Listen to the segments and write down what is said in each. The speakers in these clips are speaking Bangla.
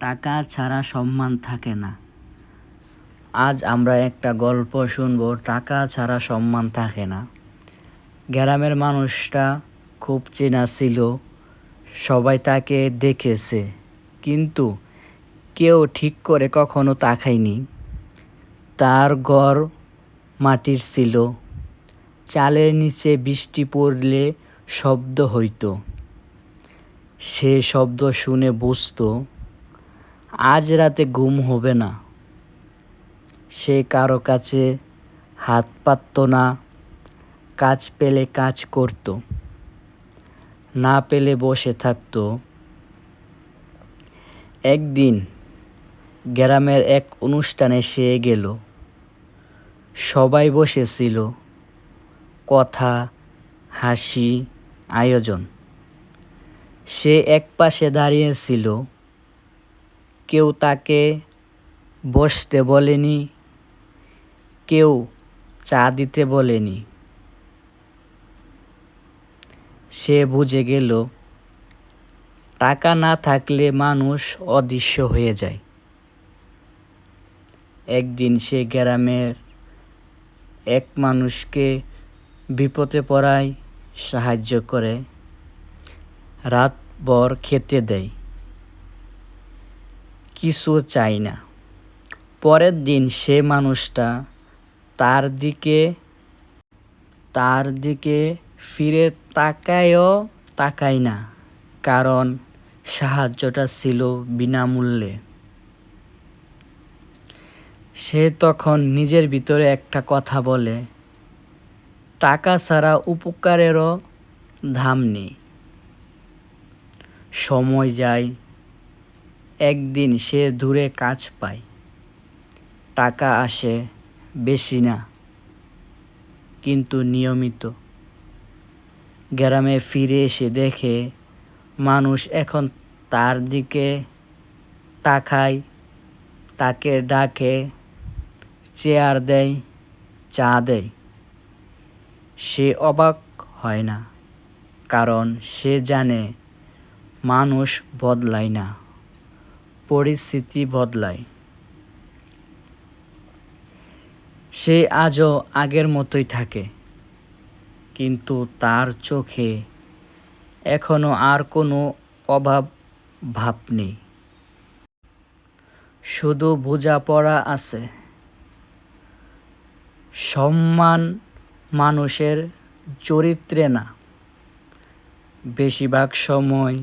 টাকা ছাড়া সম্মান থাকে না। আজ আমরা একটা গল্প শুনব, টাকা ছাড়া সম্মান থাকে না। গ্রামের মানুষটা খুব চেনা ছিল, সবাই তাকে দেখেছে, কিন্তু কেউ ঠিক করে কখনো তাকায়নি। তার ঘর মাটির ছিল, চালের নিচে বৃষ্টি পড়লে শব্দ হইতো। সে শব্দ শুনে বুঝতো আজ রাতে ঘুম হবে না। সে কারও কাছে হাত পাতত না, কাজ পেলে কাজ করত, না পেলে বসে থাকতো। একদিন গ্রামের এক অনুষ্ঠানে সে গেল। সবাই বসেছিল। কথা, হাসি, আয়োজন। সে এক পাশে দাঁড়িয়েছিল কেউ তাকে বসতে বলেনি, কেউ চা দিতে বলেনি। সে বুঝে গেল, টাকা না থাকলে মানুষ অদৃশ্য হয়ে যায়। একদিন সে গ্রামের এক মানুষকে বিপদে পড়ায় সাহায্য করে, রাতভর খেতে দেয়। কিছু চাই না। পরের দিন সে মানুষটা তার দিকে তার দিকে ফিরে তাকায়ও তাকায় না, কারণ সাহায্যটা ছিল বিনামূল্যে। সে তখন নিজের ভিতরে একটা কথা বলে, টাকা ছাড়া উপকারেরও দাম নেই। সময় যায় একদিন সে দূরে কাজ পায়। টাকা আসে বেশি না, কিন্তু নিয়মিত। গ্রামে ফিরে এসে দেখে মানুষ এখন তার দিকে তাকায়, তাকে ডাকে, চেয়ার দেয়, চা দেয়। সে অবাক হয় না, কারণ সে জানে মানুষ বদলায় না। পরিস্থিতি বদলায়। সে আজও আগের মতোই থাকে, কিন্তু তার চোখে এখনও আর কোনো অভাব ভাব নেই। শুধু বোঝাপড়া আছে। সম্মান মানুষের চরিত্রে না, বেশিরভাগ সময়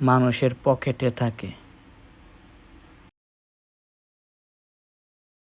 মানুষের পকেটে থাকে।